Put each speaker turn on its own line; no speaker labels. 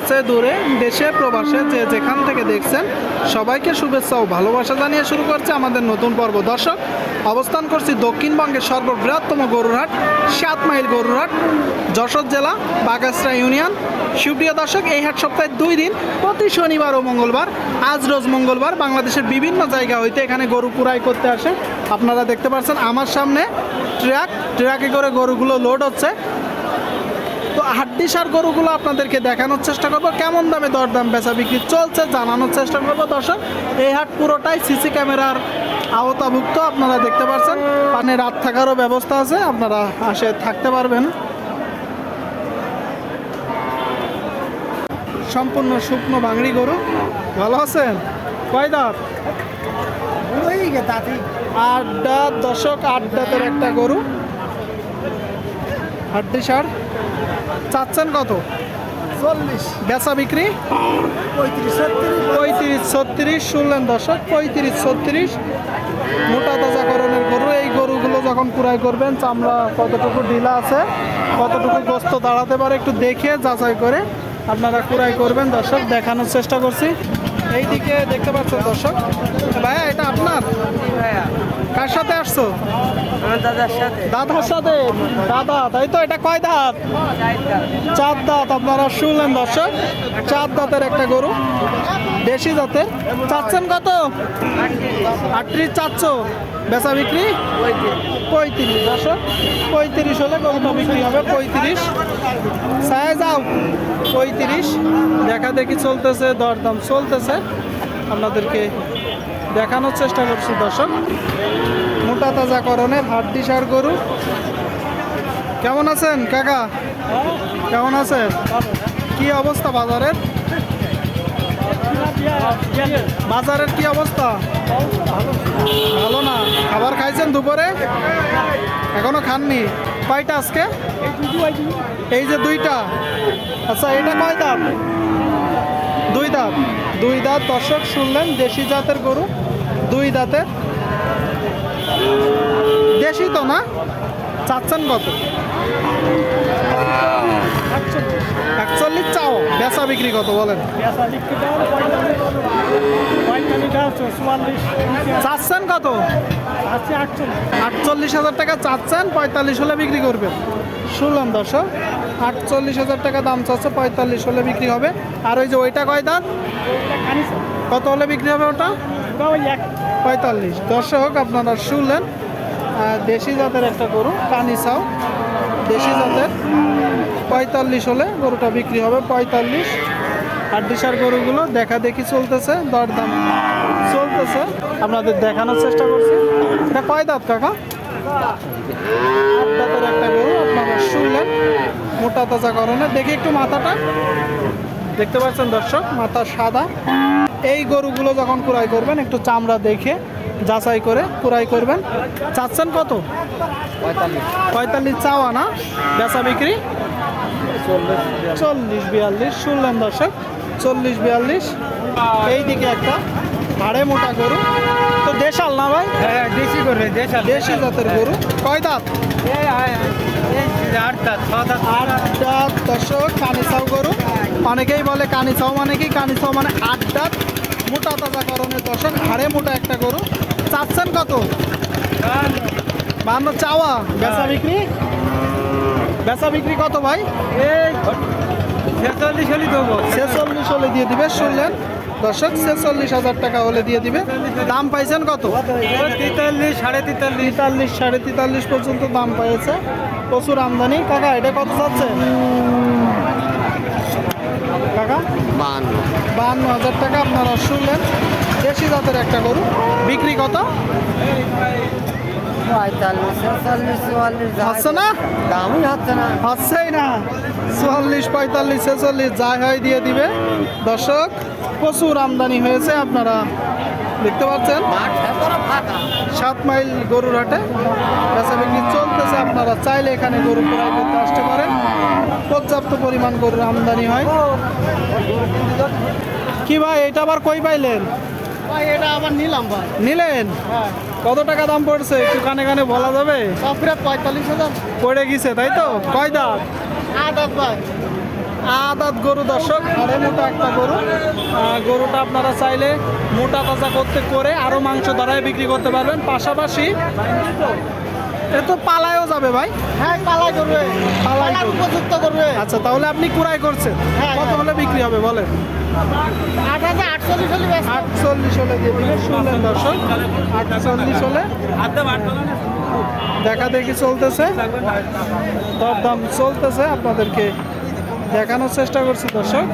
কাছে দূরে, দেশে, প্রবাসে, যে যেখান থেকে দেখছেন, সবাইকে শুভেচ্ছা ও ভালোবাসা জানিয়ে শুরু করছে আমাদের নতুন পর্ব। দর্শক, অবস্থান করছি দক্ষিণবঙ্গের সর্ববৃহত্তম গরুরহাট, সাত মাইল গরুরহাট, যশোর জেলা বাগাসরা ইউনিয়ন। সুপ্রিয় দর্শক, এই হাট সপ্তাহে দুই দিন, প্রতি শনিবার ও মঙ্গলবার, আজ রোজ মঙ্গলবার, বাংলাদেশের বিভিন্ন জায়গা হইতে এখানে গরু কুড়াই করতে আসে। আপনারা দেখতে পাচ্ছেন আমার সামনে ট্রাক, ট্রাকে করে গরুগুলো লোড হচ্ছে। তো হাড্ডিসার গরুগুলো আপনাদেরকে দেখানোর চেষ্টা করব। কেমন দামে দরদাম বেচা বিক্রি চলছে জানানোর চেষ্টা করব। দর্শক এই হাট পুরোটাই সিসি ক্যামেরার আওতাভুক্ত আপনারা দেখতে পাচ্ছেন পানে রাত থাকারও ব্যবস্থা আছে আপনারা আসে থাকতে পারবেন। সম্পূর্ণ শুকনো বাংড়ি গরু। ভালো আছেন? কয় দাঁত আড্ডা দশক আড্ডাতের একটা গরু। হাড্ডি সার। চাচ্ছেন কত?
চল্লিশ।
বেচা বিক্রি?
পঁয়ত্রিশ ছত্রিশ।
পঁয়ত্রিশ ছত্রিশ শুনলেন দর্শক পঁয়ত্রিশ ছত্রিশ। মোটা তাজাকরণের গরু এই গরুগুলো যখন কুড়াই করবেন চামড়া কতটুকু ঢিলা আছে কতটুকু গোস্ত দাঁড়াতে পারে একটু দেখে যাচাই করে আপনারা কুড়াই করবেন। দর্শক দেখানোর চেষ্টা করছি। এইদিকে দেখতে পাচ্ছেন দর্শক। ভাইয়া এটা আপনার? কার সাথে আসছো?
দাদার সাথে।
দাদার সাথে? দাদা তাই তো এটা কয় দাঁত? চার দাঁত আপনারা শুনলেন দর্শক। চার দাঁতের একটা গরু দেশি জাতের। চাচ্ছেন কত? আটত্রিশ চাচ্ছ। বেচা বিক্রি? পঁয়ত্রিশ। দর্শক পঁয়ত্রিশ হলে গরুটা বিক্রি হবে পঁয়ত্রিশ। সায় যাও পঁয়ত্রিশ। দেখা দেখি চলতেছে দরদাম চলতেছে। আপনাদেরকে দেখানোর চেষ্টা করছি, দর্শক। মোটা তাজা করণের হাড্ডি সার গরু। কেমন আছেন, কাকা? কেমন আছেন? কি অবস্থা বাজারের? বাজারের কি অবস্থা? ভালো না। খাবার খাইছেন দুপুরে? এখনও খাননি। কয়টা আজকে? এই যে দুইটা। আচ্ছা এটা কয় দাম? দুই দাঁত। দুই দাঁত দর্শক শুনলেন, দেশি জাতের গরু, দুই দাঁতের। দেশি তো না? চাচ্ছেন কত? একচল্লিশ চাও। বেচা বিক্রি কত বলেন? চাচ্ছেন কত? আটচল্লিশ। হাজার টাকা চাচ্ছেন পঁয়তাল্লিশ হলে বিক্রি করবেন। শুনলাম দর্শক আটচল্লিশ হাজার টাকা দাম চাচ্ছে পঁয়তাল্লিশ হলে বিক্রি হবে। আর ওই যে ওইটা কয় দাঁত? কত হলে বিক্রি হবে ওটা? পঁয়তাল্লিশ। দর্শক আপনারা শুনলেন দেশি জাতের একটা গরু কানিসাও। দেশি জাতের। পঁয়তাল্লিশ হলে গরুটা বিক্রি হবে, পঁয়তাল্লিশ। আর হাড্ডিসার গরুগুলো দেখা দেখি চলতেছে, দরদাম চলতেছে। আপনাদের দেখানোর চেষ্টা করছি। এটা কয় দাঁত কাকা? একটা গরু, আপনারা শুনলেন মোটা তাজা করণে দেখি একটু মাথাটা। দেখতে পাচ্ছেন দর্শক, মাথা সাদা। এই গরুগুলো যখন কুড়াই করবেন, একটু চামড়া দেখে যাচাই করে কুড়াই করবেন। চাচ্ছেন কত? পঁয়তাল্লিশ। চাওয়া না? বেচা বিক্রি? চল্লিশ বিয়াল্লিশ শুনলেন দর্শক চল্লিশ বিয়াল্লিশ। এই দিকে একটা হাড়ে মোটা গরু। তো দেশাল না ভাই?
হ্যাঁ দেশি করে দেশাল।
দেশি জাতের গরু। কয় দাঁত?
আট দাঁত
আট দাঁত। দর্শক কানিসাও গরু। অনেকেই বলে কানিসাও মানে কি? কানিসাও মানে আট দাঁত। মোটা তাজা করণের দর্শক হাড়ে মোটা একটা গরু। চাচ্ছেন কত? বান্ন চাওয়া। বেচা বিক্রি? বেচা বিক্রি কত ভাই?
এই ছেচল্লিশ হলি দেবো
ছেচল্লিশ হলে দিয়ে দিবে শুনলেন? দর্শক ছেচল্লিশ হাজার টাকা হলে দিয়ে দিবে। দাম পাইছেন কত?
তেতাল্লিশ সাড়ে তেতাল্লিশ।
তেতাল্লিশ সাড়ে তেতাল্লিশ পর্যন্ত দাম পেয়েছে প্রচুর আমদানি। কাকা এটা কত যাচ্ছে? কাকা?
বান্ন
বাহান্ন হাজার টাকা আপনারা শুনলেন। দেশি জাতের একটা গরু বিক্রি কত? হচ্ছে না?
দামই হচ্ছে না।
হচ্ছেই না। চুয়াল্লিশ পঁয়তাল্লিশ ছেচল্লিশ যাই হয় দিয়ে দিবে। দর্শক প্রচুর আমদানি হয়েছে আপনারা দেখতে পাচ্ছেন। সাত মাইল গরুর হাটে বেচা বিক্রি চলতেছে আপনারা চাইলে এখানে গরু ক্রয় করতে আসতে পারেন। পর্যাপ্ত পরিমাণ গরুর আমদানি হয়। কি ভাই এটা আবার কই পাইলেন?
ভাই এটা আবার নিলাম ভাই।
নিলেন? কত টাকা দাম পড়ছে? একটু কানে কানে বলা যাবে?
সব পঁয়তাল্লিশ হাজার।
পড়ে গেছে তাই তো? কয় দাঁত?
আট ভাই।
আদাত গরু দর্শক আড়ে মোটা একটা গরু। গরুটা আপনারা চাইলে মোটা তাজা করতে করে আরও মাংস দ্বারাই বিক্রি করতে পারবেন। পাশাপাশি এ তো পালায়ও যাবে ভাই।
হ্যাঁ পালাই করবে।
পালাই
উপযুক্ত করবে।
আচ্ছা তাহলে আপনি কুড়াই করছেন।
হ্যাঁ,
কত
হ্যাঁ।
হলে বিক্রি হবে বলেন? আটচল্লিশ হলে দিয়ে দিলে শুনলেন দর্শক। আটচল্লিশ হলে দেখা দেখি চলতেছে। দরদাম চলতেছে আপনাদেরকে দেখানোর চেষ্টা করছি দর্শক।